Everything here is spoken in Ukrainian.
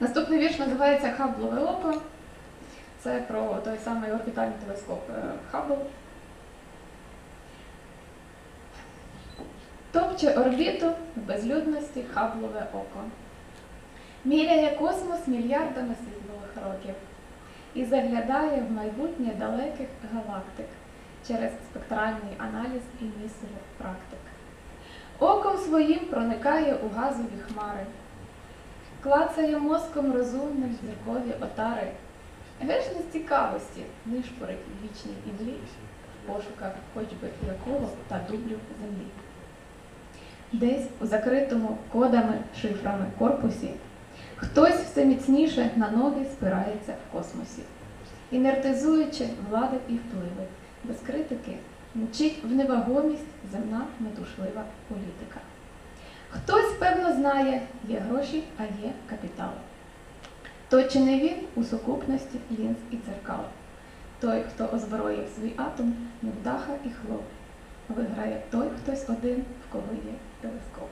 Наступний вірш називається Хаблове око. Це про той самий орбітальний телескоп е, Хаббл. Топче орбіту в безлюдності Хаблове око. Міряє космос мільярдами світлових років і заглядає в майбутнє далеких галактик через спектральний аналіз і місцевих практик. Оком своїм проникає у газові хмари, клацає мозком розумним зіркові отари, геш з цікавості нишпорить в вічній імлі, в пошуках хоч би якого та дублю землі. Десь у закритому кодами, шифрами корпусі хтось все міцніше на ноги спирається в космосі, інертизуючи влади і впливи, без критики мчить в невагомість земна метушлива політика. Хтось, певно, знає, є гроші, а є капітал. То чи не він у сукупності лінз і дзеркал? Той, хто озброїв свій атом, невдаха і хлоп, виграє той хтось один, в кого є телескоп.